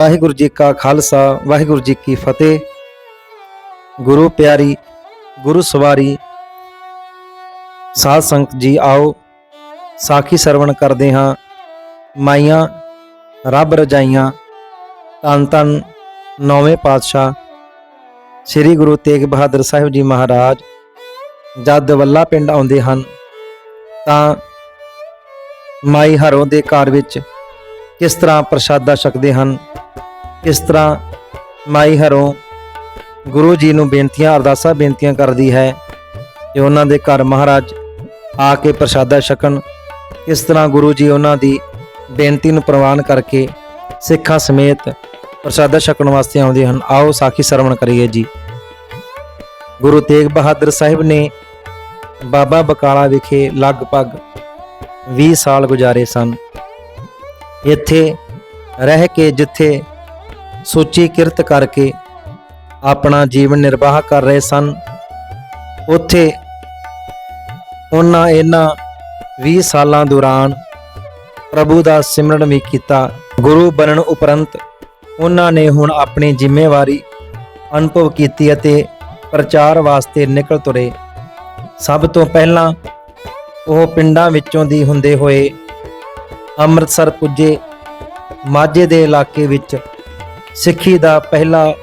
ਵਾਹਿਗੁਰੂ ਜੀ ਕਾ ਖਾਲਸਾ, ਵਾਹਿਗੁਰੂ ਜੀ ਕੀ ਫਤਿਹ। ਗੁਰੂ ਪਿਆਰੀ, ਗੁਰੂ ਸਵਾਰੀ, ਸਾਧ ਸੰਗਤ ਜੀ ਆਓ, ਸਾਖੀ ਸਰਵਣ ਕਰਦੇ ਹਾਂ। ਮਾਈਆਂ, ਰੱਬ ਰਜਾਈਆਂ ਤਨ ਤਨ ਨੌਵੇਂ ਪਾਤਸ਼ਾਹ ਸ੍ਰੀ ਗੁਰੂ ਤੇਗ ਬਹਾਦਰ ਸਾਹਿਬ ਜੀ ਮਹਾਰਾਜ, ਜਦ ਵੱਲਾ ਪਿੰਡ ਆਉਂਦੇ ਹਨ, ਤਾਂ ਮਾਈ ਹਰੋਂ ਦੇ ਘਰ ਵਿੱਚ ਕਿਸ ਤਰ੍ਹਾਂ ਪ੍ਰਸ਼ਾਦਾ ਛਕਦੇ ਹਨ, ਕਿਸ ਤਰ੍ਹਾਂ ਮਾਈ ਹਰੋਂ ਗੁਰੂ ਜੀ ਨੂੰ ਬੇਨਤੀਆਂ, ਅਰਦਾਸਾਂ ਬੇਨਤੀਆਂ ਕਰਦੀ ਹੈ ਕਿ ਉਹਨਾਂ ਦੇ ਘਰ ਮਹਾਰਾਜ ਆ ਕੇ ਪ੍ਰਸ਼ਾਦਾ ਛਕਣ, ਕਿਸ ਤਰ੍ਹਾਂ ਗੁਰੂ ਜੀ ਉਹਨਾਂ ਦੀ ਬੇਨਤੀ ਨੂੰ ਪ੍ਰਵਾਨ ਕਰਕੇ ਸਿੱਖਾਂ ਸਮੇਤ ਪ੍ਰਸ਼ਾਦਾ ਛਕਣ ਵਾਸਤੇ ਆਉਂਦੇ ਹਨ। ਆਓ ਸਾਖੀ ਸਰਵਣ ਕਰੀਏ ਜੀ। ਗੁਰੂ ਤੇਗ ਬਹਾਦਰ ਸਾਹਿਬ ਨੇ ਬਾਬਾ ਬਕਾਲਾ ਵਿਖੇ ਲਗਭਗ 20 ਸਾਲ ਗੁਜ਼ਾਰੇ ਸਨ। ਇੱਥੇ ਰਹਿ ਕੇ ਜਿੱਥੇ ਸੋਚੀ ਕਿਰਤ ਕਰਕੇ ਆਪਣਾ ਜੀਵਨ ਨਿਰਵਾਹ ਕਰ ਰਹੇ ਸਨ, ਉੱਥੇ ਉਹਨਾਂ ਇਹਨਾਂ 20 ਸਾਲਾਂ ਦੌਰਾਨ ਪ੍ਰਭੂ ਦਾ ਸਿਮਰਨ ਵੀ ਕੀਤਾ। ਗੁਰੂ ਬਣਨ ਉਪਰੰਤ ਉਹਨਾਂ ਨੇ ਹੁਣ ਆਪਣੀ ਜ਼ਿੰਮੇਵਾਰੀ ਅਨੁਭਵ ਕੀਤੀ ਅਤੇ ਪ੍ਰਚਾਰ ਵਾਸਤੇ ਨਿਕਲ ਤੁਰੇ। ਸਭ ਤੋਂ ਪਹਿਲਾਂ ਉਹ ਪਿੰਡਾਂ ਵਿੱਚੋਂ ਦੀ ਹੁੰਦੇ ਹੋਏ ਅੰਮ੍ਰਿਤਸਰ ਪੁੱਜੇ ਮਾਝੇ ਦੇ ਇਲਾਕੇ ਵਿੱਚ ਸਿੱਖੀ ਦਾ ਪਹਿਲਾ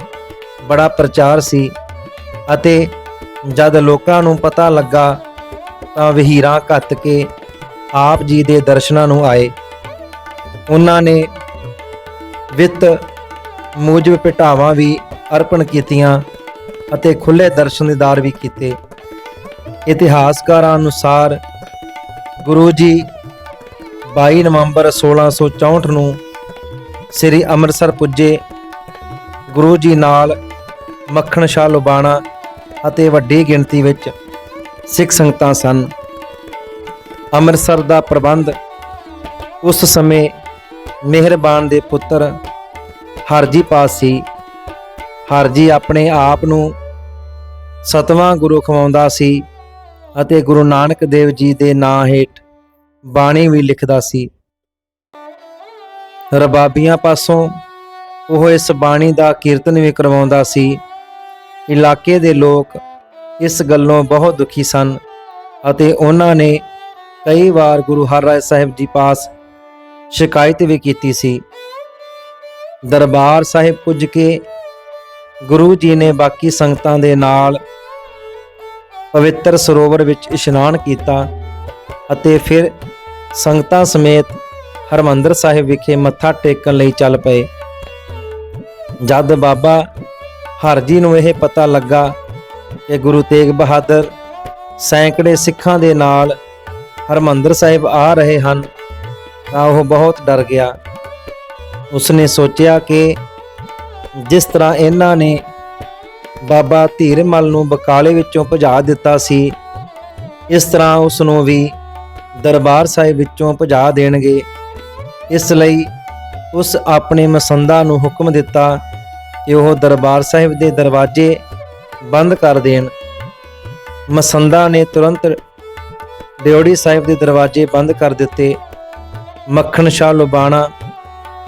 ਬੜਾ ਪ੍ਰਚਾਰ ਸੀ ਅਤੇ ਜਦ ਲੋਕਾਂ ਨੂੰ ਪਤਾ ਲੱਗਾ ਤਾਂ ਵਹੀਰਾਂ ਘੱਤ ਕੇ ਆਪ ਜੀ ਦੇ ਦਰਸ਼ਨਾਂ ਨੂੰ ਆਏ। ਉਹਨਾਂ ਨੇ ਵਿੱਤ ਮੂਜਬ ਭਟਾਵਾਂ ਵੀ ਅਰਪਣ ਕੀਤੀਆਂ ਅਤੇ ਖੁੱਲੇ ਦਰਸ਼ਨ ਦੀਦਾਰ ਵੀ ਕੀਤੇ। ਇਤਿਹਾਸਕਾਰਾਂ ਅਨੁਸਾਰ ਗੁਰੂ ਜੀ 22 ਨਵੰਬਰ 1664 ਨੂੰ ਸ੍ਰੀ ਅੰਮ੍ਰਿਤਸਰ ਪੁੱਜੇ। ਗੁਰੂ ਜੀ ਨਾਲ ਮੱਖਣ ਸ਼ਾਹ ਲੁਬਾਣਾ ਅਤੇ ਵੱਡੀ ਗਿਣਤੀ ਵਿੱਚ ਸਿੱਖ ਸੰਗਤਾਂ ਸਨ। ਅੰਮ੍ਰਿਤਸਰ ਦਾ ਪ੍ਰਬੰਧ ਉਸ ਸਮੇਂ ਮਿਹਰਬਾਨ ਦੇ ਪੁੱਤਰ ਹਰਜੀ ਪਾਸ ਸੀ। ਹਰਜੀ ਆਪਣੇ ਆਪ ਨੂੰ ਸਤਵਾਂ ਗੁਰੂ ਖਵਾਉਂਦਾ ਸੀ ਅਤੇ ਗੁਰੂ ਨਾਨਕ ਦੇਵ ਜੀ ਦੇ ਨਾਂ ਹੇਠ ਬਾਣੀ ਵੀ ਲਿਖਦਾ ਸੀ। ਰਬਾਬੀਆਂ ਪਾਸੋਂ ਉਹ ਇਸ ਬਾਣੀ ਦਾ ਕੀਰਤਨ ਵੀ ਕਰਵਾਉਂਦਾ ਸੀ। ਇਲਾਕੇ ਦੇ ਲੋਕ ਇਸ ਗੱਲੋਂ ਬਹੁਤ ਦੁਖੀ ਸਨ ਅਤੇ ਉਹਨਾਂ ਨੇ ਕਈ ਵਾਰ ਗੁਰੂ ਹਰਰਾਏ ਸਾਹਿਬ ਜੀ ਪਾਸ ਸ਼ਿਕਾਇਤ ਵੀ ਕੀਤੀ ਸੀ। ਦਰਬਾਰ ਸਾਹਿਬ ਪੁੱਜ ਕੇ ਗੁਰੂ ਜੀ ਨੇ ਬਾਕੀ ਸੰਗਤਾਂ ਦੇ ਨਾਲ ਪਵਿੱਤਰ ਸਰੋਵਰ ਵਿੱਚ ਇਸ਼ਨਾਨ ਕੀਤਾ ਅਤੇ ਫਿਰ ਸੰਗਤਾਂ ਸਮੇਤ ਹਰਮੰਦਰ ਸਾਹਿਬ ਵਿਖੇ ਮੱਥਾ ਟੇਕਣ ਲਈ ਚੱਲ ਪਏ। ਜਦ ਬਾਬਾ ਹਰਜੀ ਨੂੰ ਇਹ ਪਤਾ ਲੱਗਾ ਕਿ ਗੁਰੂ ਤੇਗ ਬਹਾਦਰ ਸੈਂਕੜੇ ਸਿੱਖਾਂ ਦੇ ਨਾਲ ਹਰਮੰਦਰ ਸਾਹਿਬ ਆ ਰਹੇ ਹਨ, ਤਾਂ ਉਹ ਬਹੁਤ ਡਰ ਗਿਆ। ਉਸਨੇ ਸੋਚਿਆ ਕਿ ਜਿਸ ਤਰ੍ਹਾਂ ਇਹਨਾਂ ਨੇ ਬਾਬਾ ਧੀਰਮਲ ਨੂੰ ਬਕਾਲੇ ਵਿੱਚੋਂ ਭਜਾ ਦਿੱਤਾ ਸੀ, ਇਸ ਤਰ੍ਹਾਂ ਉਸ ਨੂੰ ਵੀ ਦਰਬਾਰ ਸਾਹਿਬ ਵਿੱਚੋਂ ਭਜਾ ਦੇਣਗੇ। ਇਸ ਲਈ ਉਸ ਆਪਣੇ ਮਸੰਦਾ ਨੂੰ ਹੁਕਮ ਦਿੱਤਾ ਕਿ ਉਹ ਦਰਬਾਰ ਸਾਹਿਬ ਦੇ ਦਰਵਾਜ਼ੇ ਬੰਦ ਕਰ ਦੇਣ। ਮਸੰਦਾ ਨੇ ਤੁਰੰਤ ਡਿਓੜੀ ਸਾਹਿਬ ਦੇ ਦਰਵਾਜ਼ੇ ਬੰਦ ਕਰ ਦਿੱਤੇ। ਮੱਖਣ ਸ਼ਾਹ ਲੁਬਾਣਾ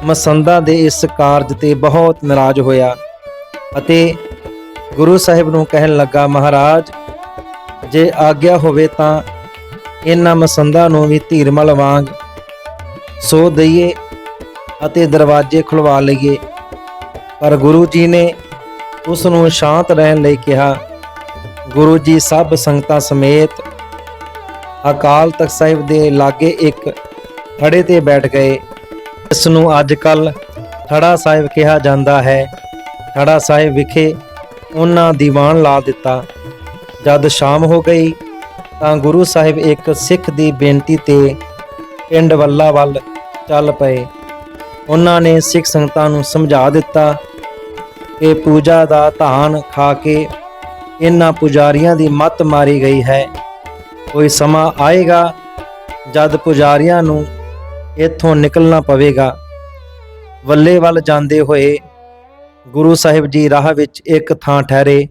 ਮਸੰਦਾ ਦੇ ਇਸ ਕਾਰਜ ਤੇ ਬਹੁਤ ਨਾਰਾਜ਼ ਹੋਇਆ ਅਤੇ ਗੁਰੂ ਸਾਹਿਬ ਨੂੰ ਕਹਿਣ ਲੱਗਾ, ਮਹਾਰਾਜ, ਜੇ ਆਗਿਆ ਹੋਵੇ ਤਾਂ ਇਹਨਾਂ ਮਸੰਦਾਂ ਨੂੰ ਵੀ ਧੀਰਮਲ ਵਾਂਗ ਸੋ ਦਈਏ ਅਤੇ ਦਰਵਾਜ਼ੇ ਖੁਲਵਾ ਲਈਏ। ਪਰ ਗੁਰੂ ਜੀ ਨੇ ਉਸ ਨੂੰ ਸ਼ਾਂਤ ਰਹਿਣ ਲਈ ਕਿਹਾ, ਗੁਰੂ ਜੀ, ਸਭ ਸੰਗਤਾਂ ਸਮੇਤ ਅਕਾਲ ਤਖਤ ਸਾਹਿਬ ਦੇ ਲਾਗੇ ਇੱਕ ਥੜੇ ਤੇ ਬੈਠ ਗਏ। ਇਸ ਨੂੰ ਅੱਜ ਕੱਲ ਥੜਾ ਸਾਹਿਬ ਕਿਹਾ ਜਾਂਦਾ ਹੈ। ਥੜਾ ਸਾਹਿਬ ਵਿਖੇ ਉਹਨਾਂ ਦੀਵਾਨ ਲਾ ਦਿੱਤਾ। ਜਦ ਸ਼ਾਮ ਹੋ ਗਈ ਤਾਂ ਗੁਰੂ ਸਾਹਿਬ ਇੱਕ ਸਿੱਖ ਦੀ ਬੇਨਤੀ ਤੇ ਪਿੰਡ ਵੱਲਾ ਵੱਲ ਚੱਲ ਪਏ। ਉਹਨਾਂ ਨੇ ਸਿੱਖ ਸੰਗਤਾਂ ਨੂੰ ਸਮਝਾ ਦਿੱਤਾ ਕਿ ਪੂਜਾ ਦਾ ਧਾਨ ਖਾ ਕੇ ਇਹਨਾਂ ਪੁਜਾਰੀਆਂ ਦੀ ਮੱਤ ਮਾਰੀ ਗਈ ਹੈ। ਕੋਈ ਸਮਾਂ ਆਏਗਾ ਜਦ ਪੁਜਾਰੀਆਂ ਨੂੰ ਇੱਥੋਂ ਨਿਕਲਣਾ ਪਵੇਗਾ। ਵੱਲੇ ਵੱਲ ਜਾਂਦੇ ਹੋਏ ਗੁਰੂ ਸਾਹਿਬ ਜੀ ਰਾਹ ਵਿੱਚ ਇੱਕ ਥਾਂ ਠਹਿਰੇ,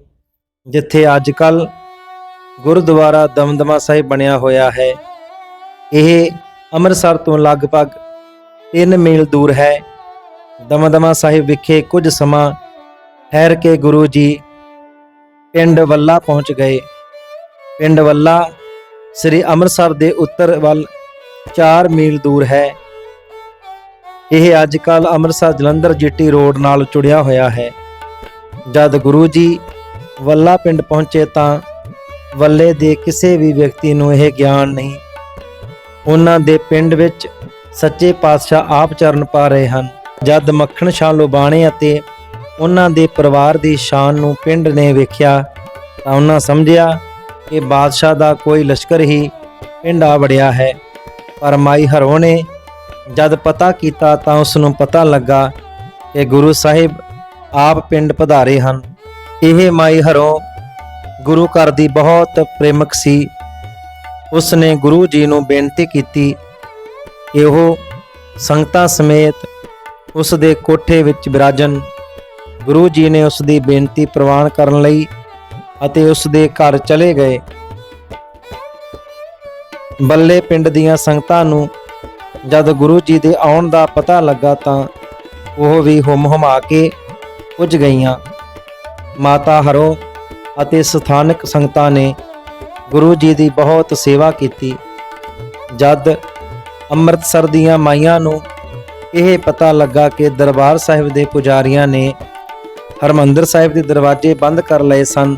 ਜਿੱਥੇ ਅੱਜ ਕੱਲ੍ਹ ਗੁਰਦੁਆਰਾ ਦਮਦਮਾ ਸਾਹਿਬ ਬਣਿਆ ਹੋਇਆ ਹੈ। ਇਹ ਅੰਮ੍ਰਿਤਸਰ ਤੋਂ ਲਗਭਗ 3 ਮੀਲ ਦੂਰ ਹੈ। ਦਮਦਮਾ ਸਾਹਿਬ ਵਿਖੇ ਕੁਝ ਸਮਾਂ ਠਹਿਰ ਕੇ ਗੁਰੂ ਜੀ ਪਿੰਡ ਵੱਲਾ ਪਹੁੰਚ ਗਏ। ਪਿੰਡ ਵੱਲਾ ਸ੍ਰੀ ਅੰਮ੍ਰਿਤਸਰ ਦੇ ਉੱਤਰ ਵੱਲ 4 ਮੀਲ ਦੂਰ ਹੈ। ਇਹ ਅੱਜ ਕੱਲ ਅੰਮ੍ਰਿਤਸਰ ਜਲੰਧਰ ਜੀਟੀ ਰੋਡ ਨਾਲ ਜੁੜਿਆ ਹੋਇਆ ਹੈ। ਜਦ ਗੁਰੂ ਜੀ ਵੱਲਾ ਪਿੰਡ ਪਹੁੰਚੇ ਤਾਂ ਵੱਲੇ ਦੇ ਕਿਸੇ ਵੀ ਵਿਅਕਤੀ ਨੂੰ ਇਹ ਗਿਆਨ ਨਹੀਂ। ਉਹਨਾਂ ਦੇ ਪਿੰਡ ਵਿੱਚ ਸੱਚੇ ਪਾਤਸ਼ਾਹ ਆਪ ਚਰਨ ਪਾ ਰਹੇ ਹਨ। ਜਦ ਮੱਖਣ ਸ਼ਾਹ ਲੋਬਾਣੇ ਅਤੇ ਉਹਨਾਂ ਦੇ ਪਰਿਵਾਰ ਦੀ ਸ਼ਾਨ ਨੂੰ ਪਿੰਡ ਨੇ ਵੇਖਿਆ ਤਾਂ ਉਹਨਾਂ ਸਮਝਿਆ ਕਿ ਬਾਦਸ਼ਾਹ ਦਾ ਕੋਈ ਲਸ਼ਕਰ ਹੀ ਪਿੰਡ ਆ ਵੜਿਆ ਹੈ। ਪਰ ਮਾਈ ਹਰੋ ਨੇ ਜਦ ਪਤਾ ਕੀਤਾ ਤਾਂ ਉਸ ਨੂੰ ਪਤਾ ਲੱਗਾ ਕਿ ਗੁਰੂ ਸਾਹਿਬ ਆਪ ਪਿੰਡ ਪਧਾਰੇ ਹਨ। ਇਹ ਮਾਈ ਹਰੋ ਗੁਰੂ ਘਰ ਦੀ ਬਹੁਤ ਪ੍ਰੇਮਕ ਸੀ। ਉਸ ਨੇ ਗੁਰੂ ਜੀ ਨੂੰ ਬੇਨਤੀ ਕੀਤੀ ਕਿ ਸੰਗਤਾਂ ਸਮੇਤ ਉਸ ਦੇ ਕੋਠੇ ਵਿੱਚ ਬਿਰਾਜਨ। ਗੁਰੂ ਜੀ ਨੇ ਉਸ ਦੀ ਬੇਨਤੀ ਪ੍ਰਵਾਨ ਕਰਨ ਲਈ ਅਤੇ ਉਸ ਦੇ ਘਰ ਚਲੇ ਗਏ। ਬੱਲੇ ਪਿੰਡ ਦੀਆਂ ਸੰਗਤਾਂ ਨੂੰ ਜਦ ਗੁਰੂ ਜੀ ਦੇ ਆਉਣ ਦਾ ਪਤਾ ਲੱਗਾ ਤਾਂ ਉਹ ਵੀ ਹੁਮ ਹੁਮਾ ਕੇ ਪੁੱਜ ਗਈਆਂ। ਮਾਤਾ ਹਰੋ ਅਤੇ ਸਥਾਨਕ ਸੰਗਤਾਂ ਨੇ ਗੁਰੂ ਜੀ ਦੀ ਬਹੁਤ ਸੇਵਾ ਕੀਤੀ। ਜਦ ਅੰਮ੍ਰਿਤਸਰ ਦੀਆਂ ਮਾਈਆਂ ਨੂੰ ਇਹ ਪਤਾ ਲੱਗਾ ਕਿ ਦਰਬਾਰ ਸਾਹਿਬ ਦੇ ਪੁਜਾਰੀਆਂ ਨੇ ਹਰਮੰਦਰ ਸਾਹਿਬ ਦੇ ਦਰਵਾਜ਼ੇ ਬੰਦ ਕਰ ਲਏ ਸਨ,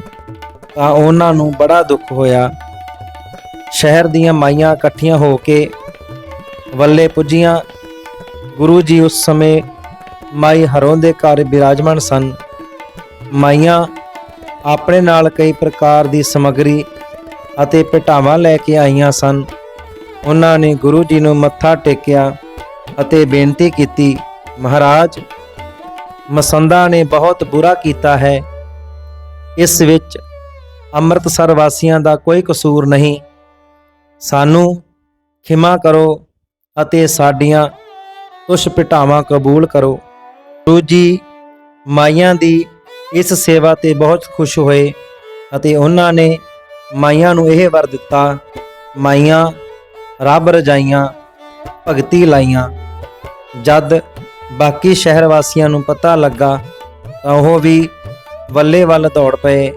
ਤਾਂ ਉਹਨਾਂ ਨੂੰ ਬੜਾ ਦੁੱਖ ਹੋਇਆ। ਸ਼ਹਿਰ ਦੀਆਂ ਮਾਈਆਂ ਇਕੱਠੀਆਂ ਹੋ ਕੇ ਵੱਲੇ ਪੁੱਜੀਆਂ। ਗੁਰੂ ਜੀ ਉਸ ਸਮੇਂ ਮਾਈ ਹਰੋਂ ਦੇ ਘਰ ਬਿਰਾਜਮਾਨ ਸਨ। ਮਾਈਆਂ ਆਪਣੇ ਨਾਲ ਕਈ ਪ੍ਰਕਾਰ ਦੀ ਸਮੱਗਰੀ ਅਤੇ ਭੇਟਾਵਾਂ ਲੈ ਕੇ ਆਈਆਂ ਸਨ। ਉਹਨਾਂ ਨੇ ਗੁਰੂ ਜੀ ਨੂੰ ਮੱਥਾ ਟੇਕਿਆ ਅਤੇ ਬੇਨਤੀ ਕੀਤੀ, ਮਹਾਰਾਜ, ਮਸੰਦਾ ਨੇ ਬਹੁਤ ਬੁਰਾ ਕੀਤਾ ਹੈ। ਇਸ ਵਿੱਚ ਅੰਮ੍ਰਿਤਸਰ ਵਾਸੀਆਂ ਦਾ ਕੋਈ ਕਸੂਰ ਨਹੀਂ। ਸਾਨੂੰ ਖਿਮਾ ਕਰੋ ਅਤੇ ਸਾਡੀਆਂ ਕੁਛ ਭਟਾਵਾਂ ਕਬੂਲ ਕਰੋ। ਗੁਰੂ ਜੀ ਮਾਈਆਂ ਦੀ ਇਸ ਸੇਵਾ ਤੇ ਬਹੁਤ ਖੁਸ਼ ਹੋਏ ਅਤੇ ਉਹਨਾਂ ਨੇ ਮਾਈਆਂ ਨੂੰ ਇਹ ਵਰ ਦਿੱਤਾ, ਮਾਈਆਂ, ਰੱਬ ਰਜਾਈਆਂ, ਭਗਤੀ ਲਾਈਆਂ। ਜਦ ਬਾਕੀ ਸ਼ਹਿਰ ਵਾਸੀਆਂ ਨੂੰ ਪਤਾ ਲੱਗਾ ਤਾਂ ਉਹ ਵੀ ਵੱਲੇ ਵੱਲ ਦੌੜ ਪਏ।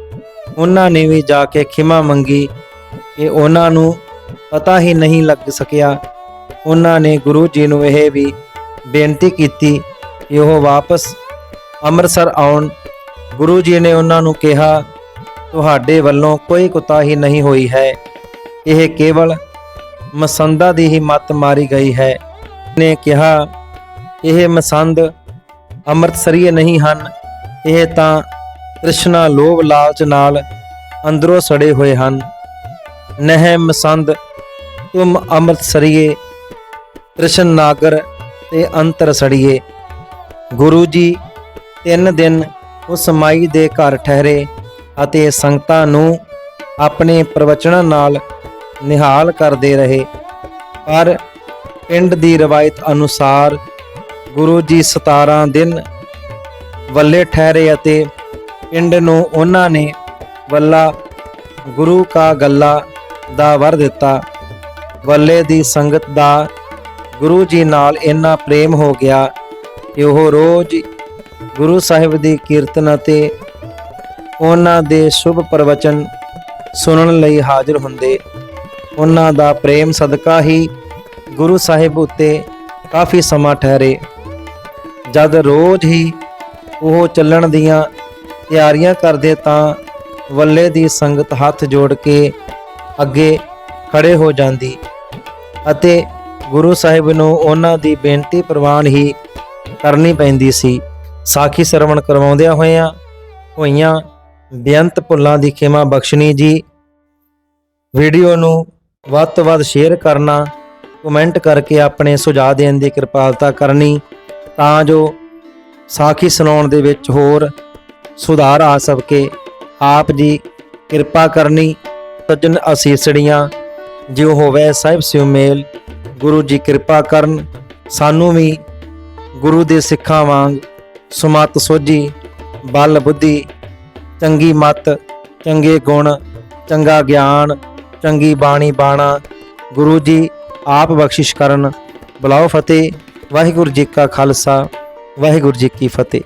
ਉਹਨਾਂ ਨੇ ਵੀ ਜਾ ਕੇ ਖਿਮਾ ਮੰਗੀ ਕਿ ਉਹਨਾਂ ਨੂੰ ਪਤਾ ਹੀ ਨਹੀਂ ਲੱਗ ਸਕਿਆ। ਉਹਨਾਂ ਨੇ ਗੁਰੂ ਜੀ ਨੂੰ ਇਹ ਵੀ ਬੇਨਤੀ ਕੀਤੀ ਕਿ ਉਹ ਵਾਪਸ ਅੰਮ੍ਰਿਤਸਰ ਆਉਣ ਗੁਰੂ ਜੀ ਨੇ ਉਹਨਾਂ ਨੂੰ ਕਿਹਾ, ਤੁਹਾਡੇ ਵੱਲੋਂ ਕੋਈ ਕੁਤਾਹੀ ਨਹੀਂ ਹੋਈ ਹੈ। ਇਹ ਕੇਵਲ ਮਸੰਦਾ ਦੀ ਹੀ ਮੱਤ ਮਾਰੀ ਗਈ ਹੈ। ਨੇ ਕਿਹਾ, ਇਹ ਮਸੰਦ ਅੰਮ੍ਰਿਤਸਰੀਏ ਨਹੀਂ ਹਨ। ਇਹ ਤਾਂ ਤ੍ਰਿਸ਼ਨਾ ਲੋਭ ਲਾਲਚ ਨਾਲ ਅੰਦਰੋਂ ਸੜੇ ਹੋਏ ਹਨ। ਨਹਿ ਮਸੰਦ ਤੁਮ ਅੰਮ੍ਰਿਤਸਰੀਏ, ਤ੍ਰਿਸ਼ਨ ਨਾਗਰ ਤੇ ਅੰਤਰ ਸੜੀਏ। ਗੁਰੂ ਜੀ ਤਿੰਨ ਦਿਨ ਉਸ ਮਾਈ ਦੇ ਘਰ ਠਹਿਰੇ ਅਤੇ ਸੰਗਤਾਂ ਨੂੰ ਆਪਣੇ ਪ੍ਰਵਚਨਾਂ ਨਾਲ ਨਿਹਾਲ ਕਰਦੇ ਰਹੇ। ਪਰ ਪਿੰਡ ਦੀ ਰਵਾਇਤ ਅਨੁਸਾਰ ਗੁਰੂ ਜੀ 17 ਦਿਨ ਵੱਲੇ ਠਹਿਰੇ ਅਤੇ ਪਿੰਡ ਨੂੰ ਉਹਨਾਂ ਨੇ ਵੱਲਾ ਗੁਰੂ ਕਾ ਗੱਲਾ ਦਾ ਵਰ ਦਿੱਤਾ। ਵੱਲੇ ਦੀ ਸੰਗਤ ਦਾ ਗੁਰੂ ਜੀ ਨਾਲ ਇੰਨਾ ਪ੍ਰੇਮ ਹੋ ਗਿਆ ਕਿ ਉਹ ਰੋਜ਼ ਗੁਰੂ ਸਾਹਿਬ ਦੀ ਕੀਰਤਨ ਅਤੇ ਉਹਨਾਂ ਦੇ ਸ਼ੁਭ ਪ੍ਰਵਚਨ ਸੁਣਨ ਲਈ ਹਾਜ਼ਰ ਹੁੰਦੇ। ਉਹਨਾਂ ਦਾ ਪ੍ਰੇਮ ਸਦਕਾ ਹੀ ਗੁਰੂ ਸਾਹਿਬ ਉੱਤੇ ਕਾਫੀ ਸਮਾਂ ਠਹਿਰੇ। ਜਦ ਰੋਜ਼ ਹੀ ਉਹ ਚੱਲਣ ਦੀਆਂ ਤਿਆਰੀਆਂ ਕਰਦੇ ਤਾਂ ਵੱਲੇ ਦੀ ਸੰਗਤ ਹੱਥ ਜੋੜ ਕੇ ਅੱਗੇ ਖੜੇ ਹੋ ਜਾਂਦੀ ਅਤੇ ਗੁਰੂ ਸਾਹਿਬ ਨੂੰ ਉਹਨਾਂ ਦੀ ਬੇਨਤੀ ਪ੍ਰਵਾਨ ਹੀ ਕਰਨੀ ਪੈਂਦੀ ਸੀ। ਸਾਖੀ ਸਰਵਣ ਕਰਵਾਉਂਦਿਆਂ ਹੋਇਆਂ ਹੋਈਆਂ ਬੇਅੰਤ ਭੁੱਲਾਂ ਦੀ ਖਿਮਾ ਬਖਸ਼ਣੀ ਜੀ। ਵੀਡੀਓ ਨੂੰ ਵੱਧ ਤੋਂ ਵੱਧ ਸ਼ੇਅਰ ਕਰਨਾ, ਕਮੈਂਟ ਕਰਕੇ ਆਪਣੇ ਸੁਝਾਅ ਦੇਣ ਦੀ ਕਿਰਪਾਲਤਾ ਕਰਨੀ, ਤਾਂ ਜੋ ਸਾਖੀ ਸੁਣਾਉਣ ਦੇ ਵਿੱਚ ਹੋਰ ਸੁਧਾਰ ਆ ਸਕੇ। ਆਪ ਜੀ ਕਿਰਪਾ ਕਰਨੀ, ਸੱਜਣ ਅਸੀਸੜੀਆਂ ਜਿਉ ਹੋਵੇ ਸਾਹਿਬ ਸਿਉ ਮੇਲ, ਗੁਰੂ ਜੀ ਕਿਰਪਾ ਕਰਨ, ਸਾਨੂੰ ਵੀ ਗੁਰੂ ਦੇ ਸਿੱਖਾਂ ਵਾਂਗ ਸੁਮਤ ਸੋਝੀ, ਬਲ ਬੁੱਧੀ, ਚੰਗੀ ਮਤ, ਚੰਗੇ ਗੁਣ, ਚੰਗਾ ਗਿਆਨ, ਚੰਗੀ ਬਾਣੀ ਬਾਣਾ, ਗੁਰੂ ਜੀ ਆਪ ਬਖਸ਼ਿਸ਼ ਕਰਨ। ਬੁਲਾਓ ਫਤਿਹ, ਵਾਹਿਗੁਰੂ ਜੀ ਕਾ ਖਾਲਸਾ, ਵਾਹਿਗੁਰੂ ਜੀ ਕੀ ਫਤਿਹ।